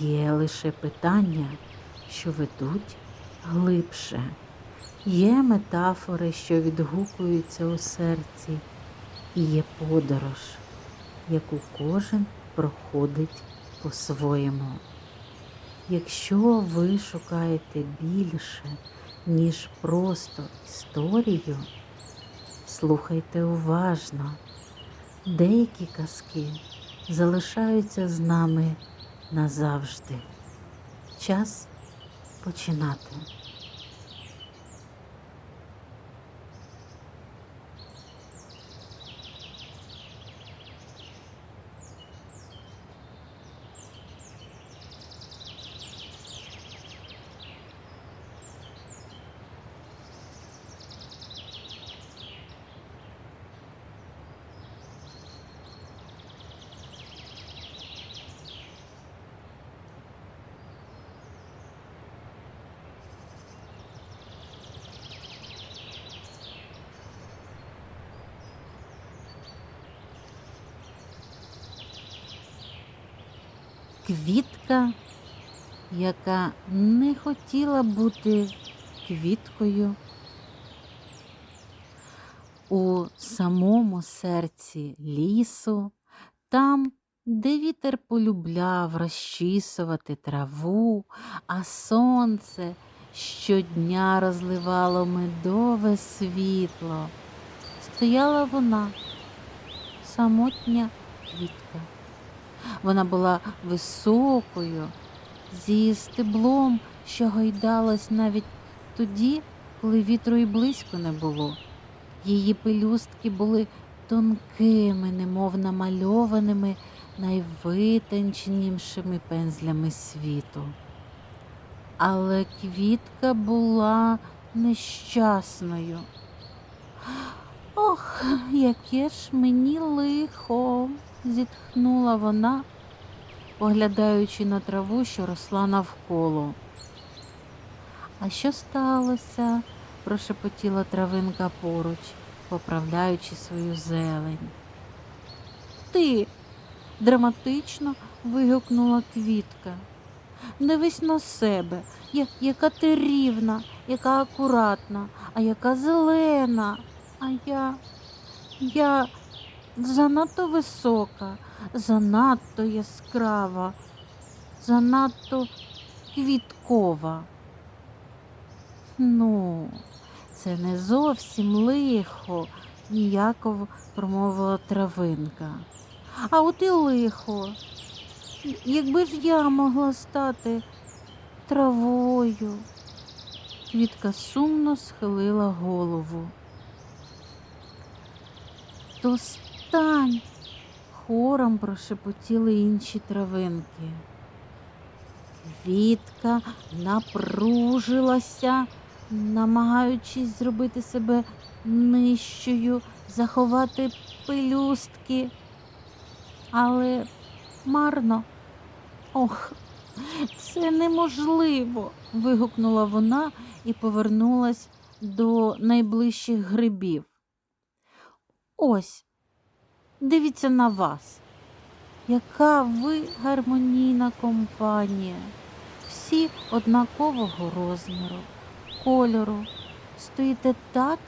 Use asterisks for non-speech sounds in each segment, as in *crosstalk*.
є лише питання, що ведуть глибше. Є метафори, що відгукуються у серці, і є подорож, яку кожен проходить по-своєму. Якщо ви шукаєте більше, ніж просто історію, слухайте уважно. Деякі казки залишаються з нами назавжди. Час починати. Квітка, яка не хотіла бути квіткою у самому серці лісу, там, де вітер полюбляв розчісувати траву, а сонце щодня розливало медове світло, стояла вона, самотня квітка. Вона була високою, зі стеблом, що гойдалось навіть тоді, коли вітру і близько не було. Її пелюстки були тонкими, немов намальованими найвитонченішими пензлями світу. Але квітка була нещасною. Ох, яке ж мені лихо зітхнула вона, поглядаючи на траву, що росла навколо. А що сталося? прошепотіла травинка поруч, поправляючи свою зелень. Ти драматично вигукнула квітка. Дивись на себе, я, яка ти рівна, яка акуратна, а яка зелена. А я, я занадто висока, занадто яскрава, занадто квіткова. Ну, це не зовсім лихо, ніяково промовила травинка. А от і лихо. Якби ж я могла стати травою. Квітка сумно схилила голову. То Встань, хором прошепотіли інші травинки. Квітка напружилася, намагаючись зробити себе нижчою, заховати пелюстки. Але марно. Ох, це неможливо. вигукнула вона і повернулась до найближчих грибів. Ось, дивіться на вас. Яка ви гармонійна компанія, всі однакового розміру, кольору. Стоїте так,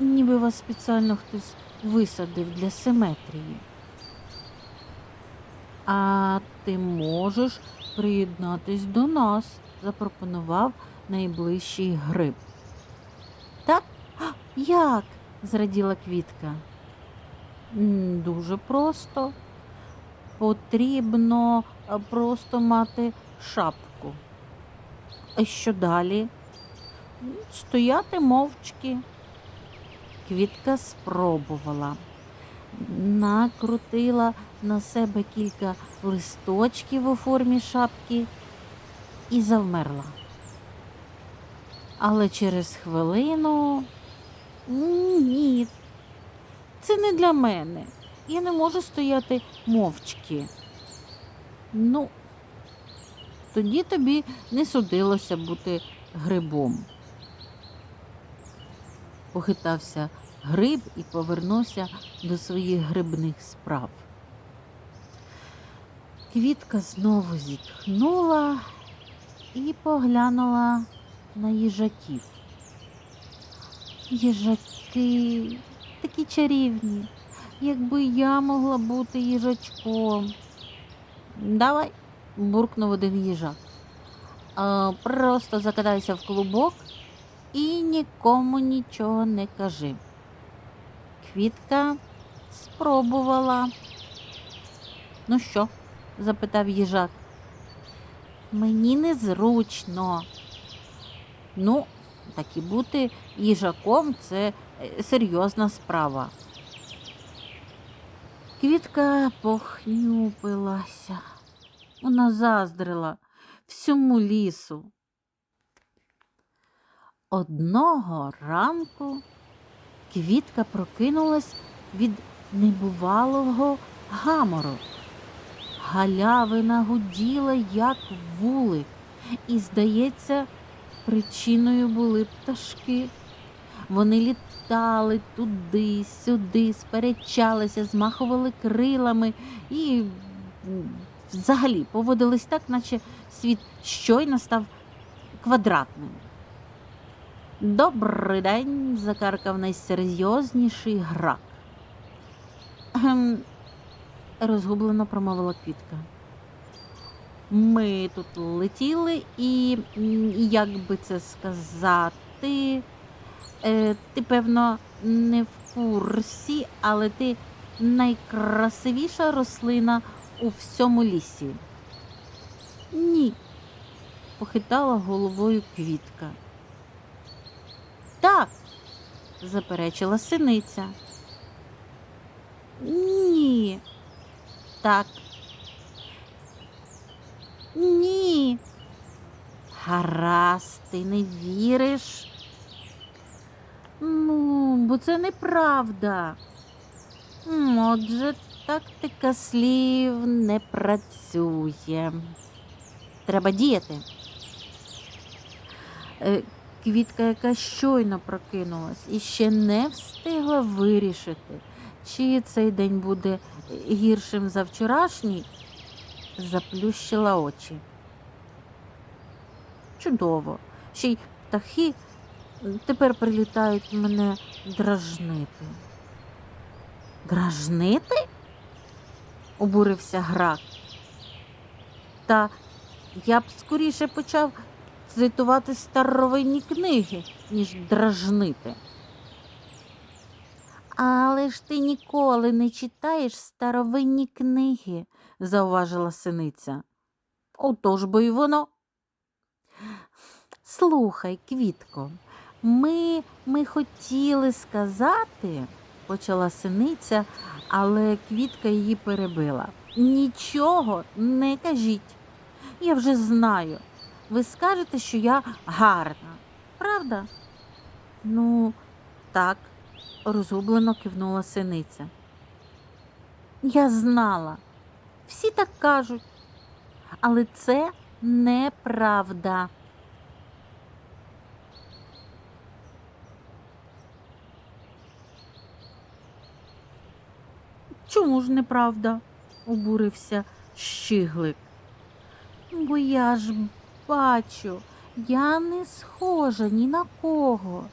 ніби вас спеціально хтось висадив для симетрії. А ти можеш приєднатись до нас, запропонував найближчий гриб. Так? Як? зраділа квітка. Дуже просто. Потрібно е, просто мати шапку. А що далі? Стояти мовчки. Квітка спробувала, накрутила на себе кілька листочків у формі шапки і завмерла. Але через хвилину ні, це не для мене. Я не можу стояти мовчки. Ну, тоді тобі не судилося бути грибом. Похитався гриб і повернувся до своїх грибних справ. Квітка знову зітхнула і поглянула на їжаків. Їжаки такі чарівні, якби я могла бути їжачком. Давай, буркнув один їжак. «А, Просто закидайся в клубок і нікому нічого не кажи. Квітка спробувала. Ну що? запитав їжак. Мені незручно. Ну, так і бути їжаком це серйозна справа. Квітка похнюпилася. Вона заздрила всьому лісу. Одного ранку квітка прокинулась від небувалого гамору. Галявина гуділа, як вулик, і, здається, причиною були пташки. Вони літали туди, сюди, сперечалися, змахували крилами і взагалі поводились так, наче світ щойно став квадратним. Добрий день, закаркав найсерйозніший грак. Розгублено промовила квітка. Ми тут летіли, і як би це сказати, ти, певно, не в курсі, але ти найкрасивіша рослина у всьому лісі. Ні, похитала головою квітка. Так, заперечила синиця. Ні. Так. Ні. Гаразд, ти не віриш. Бо це неправда. Отже, тактика слів не працює. Треба діяти. Е, Квітка, яка щойно прокинулась і ще не встигла вирішити, чи цей день буде гіршим за вчорашній, заплющила очі. Чудово. Ще й птахи тепер прилітають мене дражнити. Дражнити? обурився грак. Та я б скоріше почав цитувати старовинні книги, ніж дражнити. Але ж ти ніколи не читаєш старовинні книги, зауважила синиця. Отож бо й воно. Слухай, квітко, ми, ми хотіли сказати, почала синиця, але квітка її перебила. Нічого не кажіть. Я вже знаю. Ви скажете, що я гарна, правда? Ну, так, розгублено кивнула синиця. Я знала, всі так кажуть, але це неправда. Чому ж неправда? обурився щиглик. Бо я ж бачу, я не схожа ні на кого.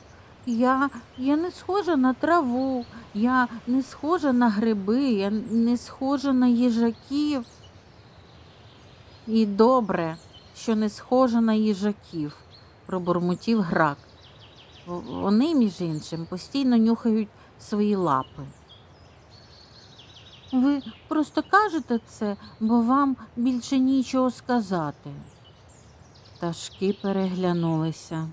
Я, я не схожа на траву, я не схожа на гриби, я не схожа на їжаків. І добре, що не схожа на їжаків, пробурмотів грак. Вони, між іншим, постійно нюхають свої лапи. Ви просто кажете це, бо вам більше нічого сказати. Пташки переглянулися.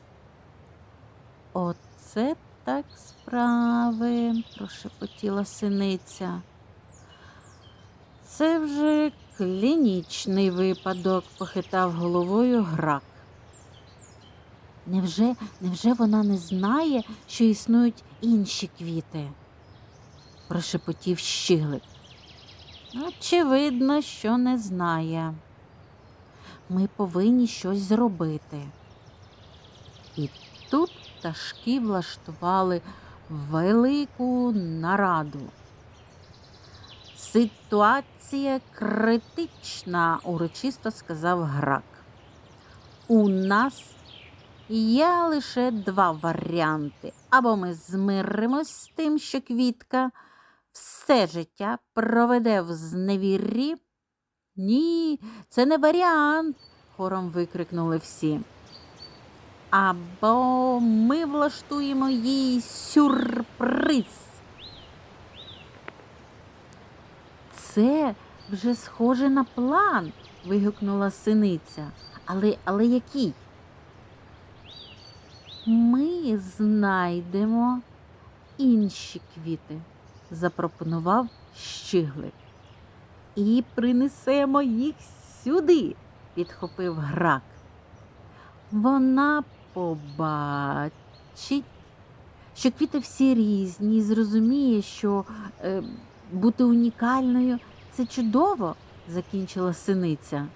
Оце так справи, прошепотіла синиця. Це вже клінічний випадок, похитав головою грак. Невже, невже вона не знає, що існують інші квіти? прошепотів щиглик. Очевидно, що не знає. Ми повинні щось зробити. І тут пташки влаштували велику нараду. Ситуація критична, урочисто сказав грак. У нас є лише два варіанти. Або ми змиримось з тим, що квітка все життя проведе в зневіррі. Ні, це не варіант, хором викрикнули всі. Або ми влаштуємо їй сюрприз. Це вже схоже на план, вигукнула синиця. Але, але який? Ми знайдемо інші квіти, запропонував щиглик. І принесемо їх сюди, підхопив грак. Вона побачить, що квіти всі різні, і зрозуміє, що е, бути унікальною це чудово, закінчила синиця.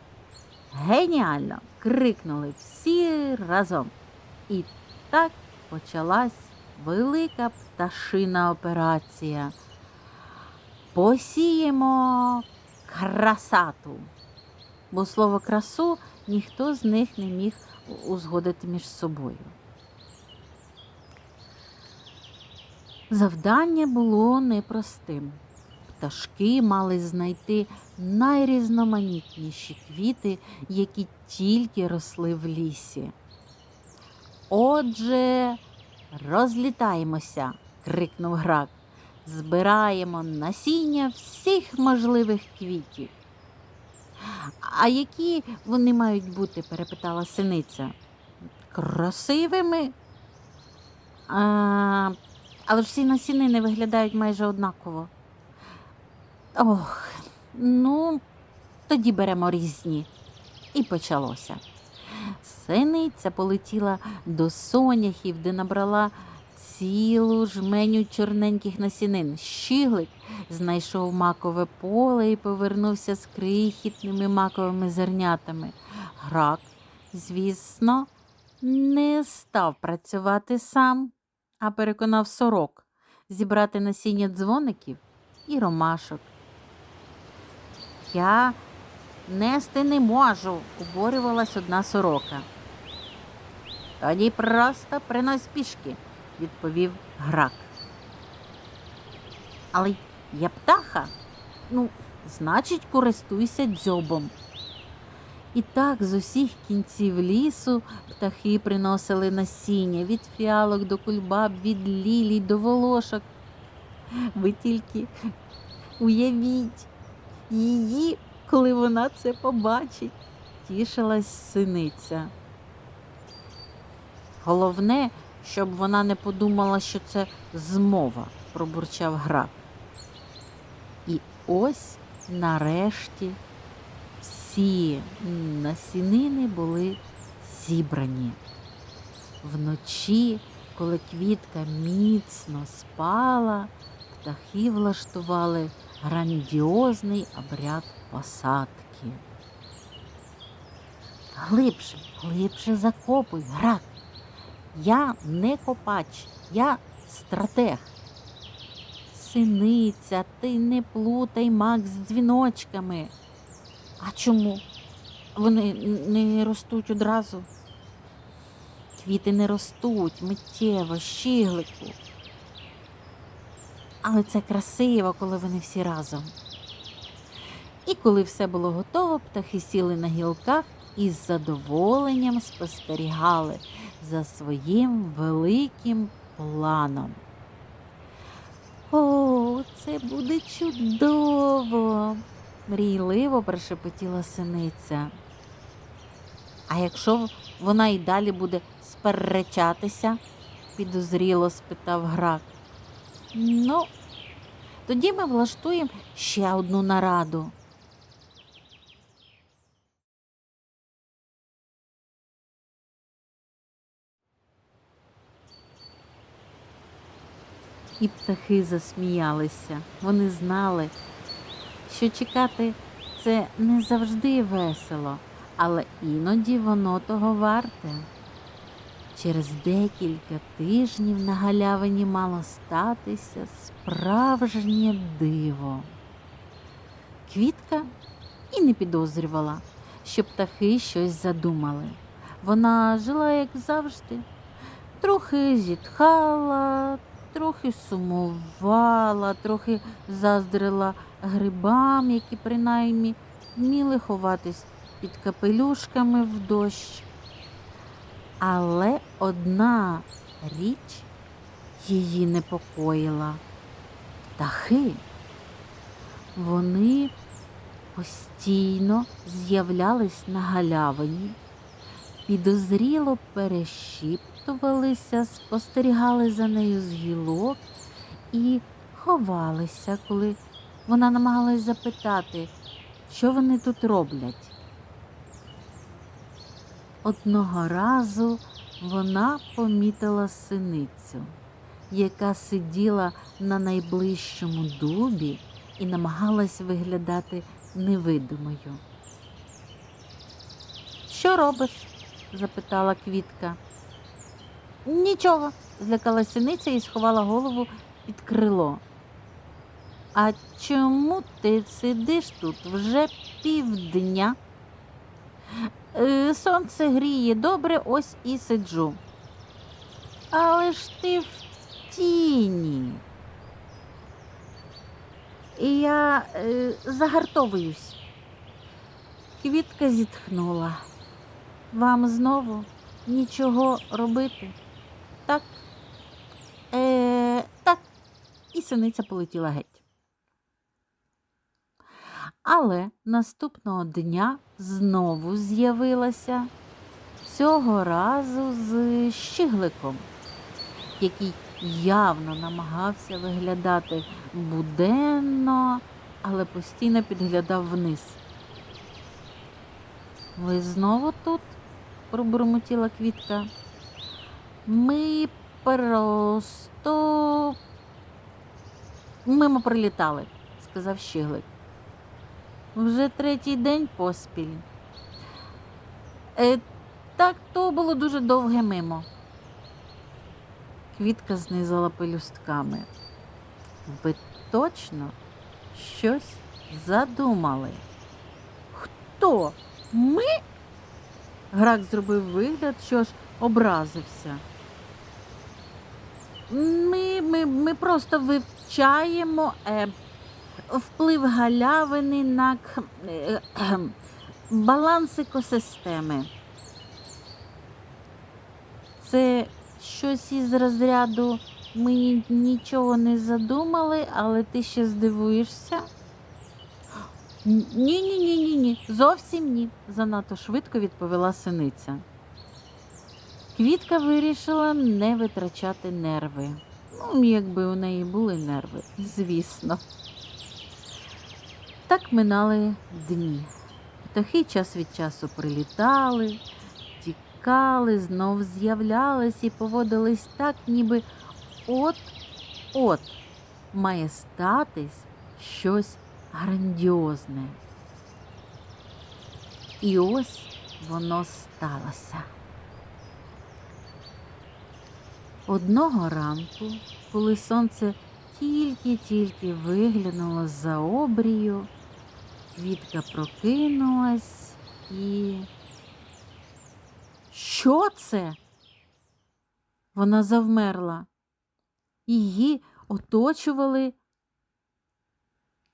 Геніально! крикнули всі разом. І так почалась велика пташина операція. Посіємо красату. Бо слово красу ніхто з них не міг узгодити між собою. Завдання було непростим. Пташки мали знайти найрізноманітніші квіти, які тільки росли в лісі. Отже, розлітаємося, крикнув грак. Збираємо насіння всіх можливих квітів. А які вони мають бути? перепитала синиця. Красивими. А, але ж всі насінини виглядають майже однаково. Ох, ну, тоді беремо різні. І почалося. Синиця полетіла до соняхів, де набрала цілу жменю чорненьких насінин. Щиглик знайшов макове поле і повернувся з крихітними маковими зернятами. Грак, звісно, не став працювати сам, а переконав сорок зібрати насіння дзвоників і ромашок. Я нести не можу, уборювалась одна сорока. Тоді просто принось пішки, відповів грак. Але я птаха, ну, значить, користуйся дзьобом. І так з усіх кінців лісу птахи приносили насіння від фіалок до кульбаб, від лілій до волошок. Ви тільки уявіть її, коли вона це побачить, тішилась синиця. Головне, щоб вона не подумала, що це змова, пробурчав грак. І ось нарешті всі насінини були зібрані. Вночі, коли квітка міцно спала, птахи влаштували грандіозний обряд посадки. Глибше, глибше закопуй, грак. Я не копач, я стратег. Синиця, ти не плутай мак з дзвіночками. А чому? Вони не ростуть одразу. Квіти не ростуть миттєво, щиглику. Але це красиво, коли вони всі разом. І коли все було готово, птахи сіли на гілках і з задоволенням спостерігали за своїм великим планом. О, це буде чудово! мрійливо прошепотіла синиця. А якщо вона й далі буде сперечатися? підозріло спитав грак. Ну, тоді ми влаштуємо ще одну нараду. І птахи засміялися. Вони знали, що чекати це не завжди весело, але іноді воно того варте. Через декілька тижнів на галявині мало статися справжнє диво. Квітка і не підозрювала, що птахи щось задумали. Вона жила, як завжди, трохи зітхала, трохи сумувала, трохи заздрила грибам, які принаймні вміли ховатись під капелюшками в дощ. Але одна річ її непокоїла. Птахи. Вони постійно з'являлись на галявині, підозріло перешіптувалися, спостерігали за нею з гілок і ховалися, коли вона намагалась запитати, що вони тут роблять. Одного разу вона помітила синицю, яка сиділа на найближчому дубі і намагалась виглядати невидимою. Що робиш? запитала квітка. Нічого, злякалась синиця і сховала голову під крило. А чому ти сидиш тут вже півдня? Е, Сонце гріє добре, ось і сиджу. Але ж ти в тіні. І я е, загартовуюсь. Квітка зітхнула. Вам знову нічого робити? Так? Е, так. І синиця полетіла геть. Але наступного дня знову з'явилася цього разу з щигликом, який явно намагався виглядати буденно, але постійно підглядав вниз. Ви знову тут? пробурмотіла квітка. Ми просто мимо прилітали, сказав щиглик. Вже третій день поспіль. Е, так то було дуже довге мимо. Квітка знизила пелюстками. Ви точно щось задумали? Хто? Ми? Грак зробив вигляд, що ж образився. Ми, ми, ми просто вивчаємо. Е, вплив галявини на е, кхм, баланс екосистеми. Це щось із розряду ми нічого не задумали, але ти ще здивуєшся. Ні, ні, ні, ні, ні, зовсім ні, занадто швидко відповіла синиця. Квітка вирішила не витрачати нерви. Ну, якби у неї були нерви, звісно. Так минали дні. Птахи час від часу прилітали, тікали, знов з'являлись і поводились так, ніби от-от має статись щось грандіозне. І ось воно сталося. Одного ранку, коли сонце тільки-тільки виглянуло за обрію, Квітка прокинулась і. Що це? Вона завмерла. Її оточували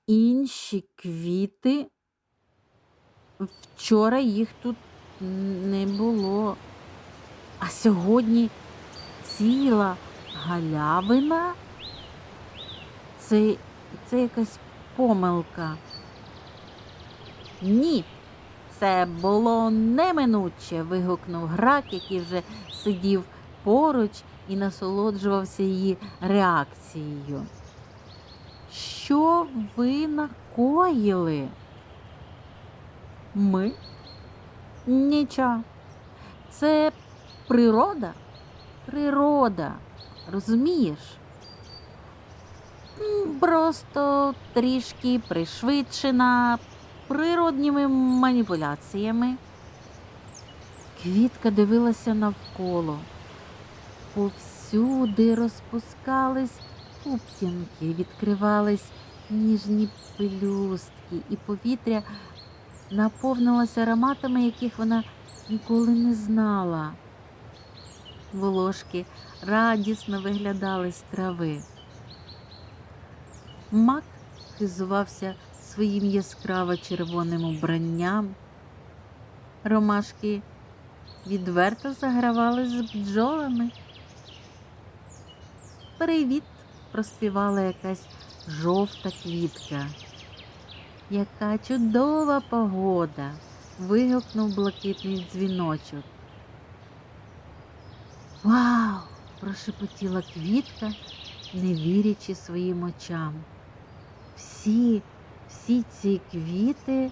інші квіти. Вчора їх тут не було. А сьогодні ціла галявина. Це, це якась помилка. Ні, це було неминуче. вигукнув грак, який вже сидів поруч і насолоджувався її реакцією. Що ви накоїли? Ми? Нічого. Це природа. Природа. Розумієш? Просто трішки пришвидшена природніми маніпуляціями. Квітка дивилася навколо. Повсюди розпускались пуп'янки, відкривались ніжні пелюстки, і повітря наповнилося ароматами, яких вона ніколи не знала. Волошки радісно виглядали з трави. Мак хизувався своїм яскраво червоним убранням. Ромашки відверто загравали з бджолами. Привіт, проспівала якась жовта квітка. Яка чудова погода. вигукнув блакитний дзвіночок. Вау! прошепотіла квітка, не вірячи своїм очам. Всі, всі ці квіти,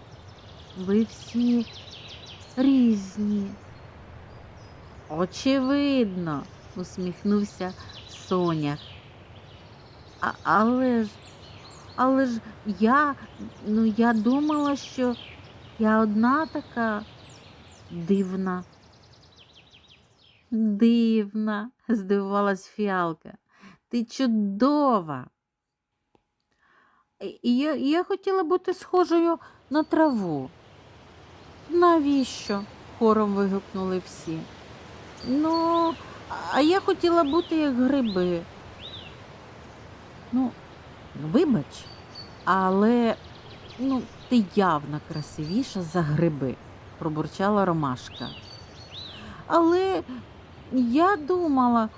ви всі різні. Очевидно, усміхнувся Сонях. А, але ж, але ж я, ну я думала, що я одна така дивна. Дивна, *laughs* здивувалась фіалка. Ти чудова. І я, я хотіла бути схожою на траву. Навіщо? хором вигукнули всі. Ну, а я хотіла бути як гриби. Ну, вибач, але ну, ти явно красивіша за гриби, пробурчала Ромашка. Але я думала,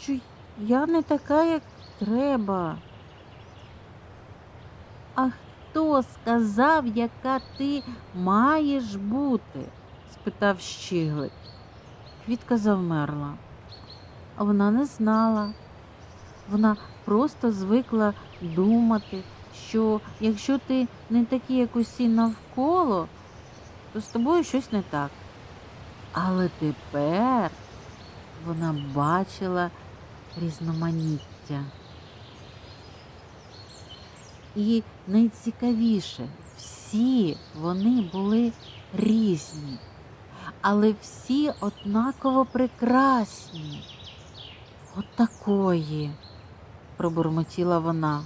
що я не така, як треба. А хто сказав, яка ти маєш бути? спитав щиглик. Квітка завмерла, а вона не знала. Вона просто звикла думати, що якщо ти не такий, як усі навколо, то з тобою щось не так. Але тепер вона бачила різноманіття. І найцікавіше, всі вони були різні, але всі однаково прекрасні. От такої, пробурмотіла вона.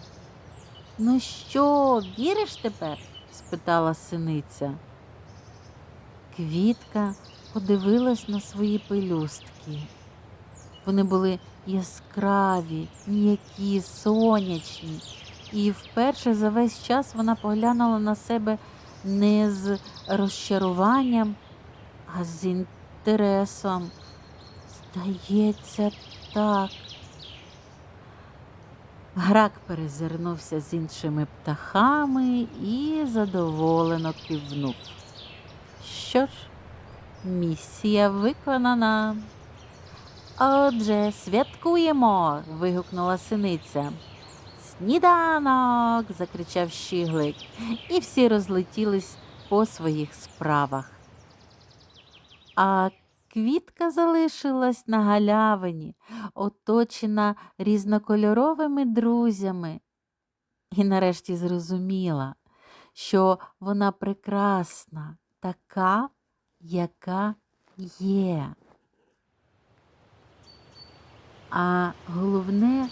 Ну що, віриш тепер? спитала синиця. Квітка подивилась на свої пелюстки. Вони були яскраві, м'які, сонячні, і вперше за весь час вона поглянула на себе не з розчаруванням, а з інтересом. Здається, так. Грак перезирнувся з іншими птахами і задоволено кивнув. Що ж, місія виконана. Отже, святкуємо. вигукнула синиця. Сніданок. закричав щиглик, і всі розлетілись по своїх справах. А квітка залишилась на галявині, оточена різнокольоровими друзями, і нарешті зрозуміла, що вона прекрасна, така, яка є. А головне,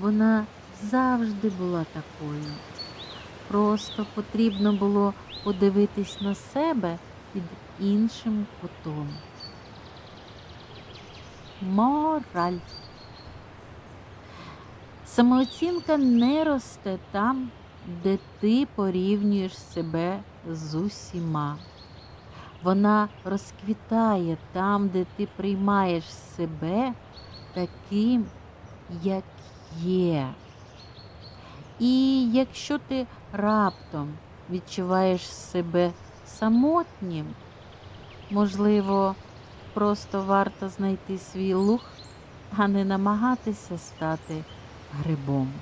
вона завжди була такою. Просто потрібно було подивитись на себе під іншим кутом. Мораль. Самооцінка не росте там, де ти порівнюєш себе з усіма. Вона розквітає там, де ти приймаєш себе таким, як є. І якщо ти раптом відчуваєш себе самотнім, можливо, просто варто знайти свій луг, а не намагатися стати грибом.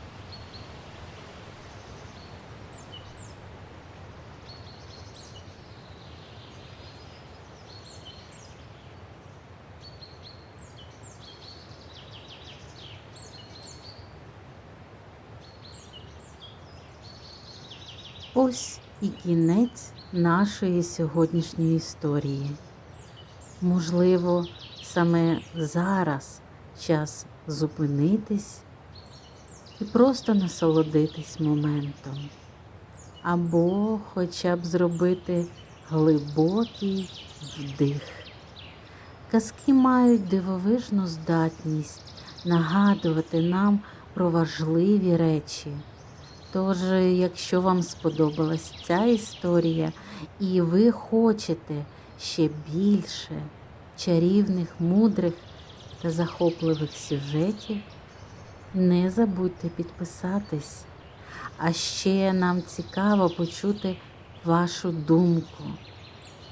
Ось і кінець нашої сьогоднішньої історії. Можливо, саме зараз час зупинитись і просто насолодитись моментом, або хоча б зробити глибокий вдих. Казки мають дивовижну здатність нагадувати нам про важливі речі. Тож, якщо вам сподобалась ця історія і ви хочете ще більше чарівних, мудрих та захопливих сюжетів, не забудьте підписатись. А ще нам цікаво почути вашу думку.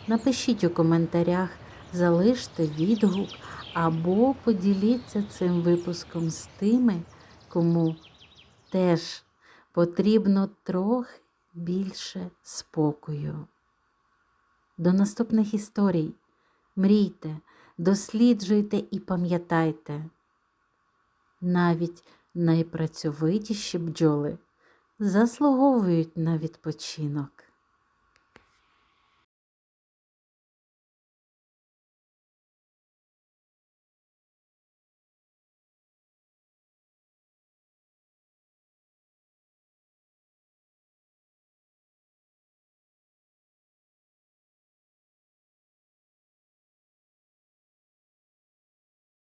Напишіть у коментарях, залиште відгук або поділіться цим випуском з тими, кому теж потрібно трохи більше спокою. До наступних історій. Мрійте, досліджуйте і пам'ятайте. Навіть найпрацьовитіші бджоли заслуговують на відпочинок.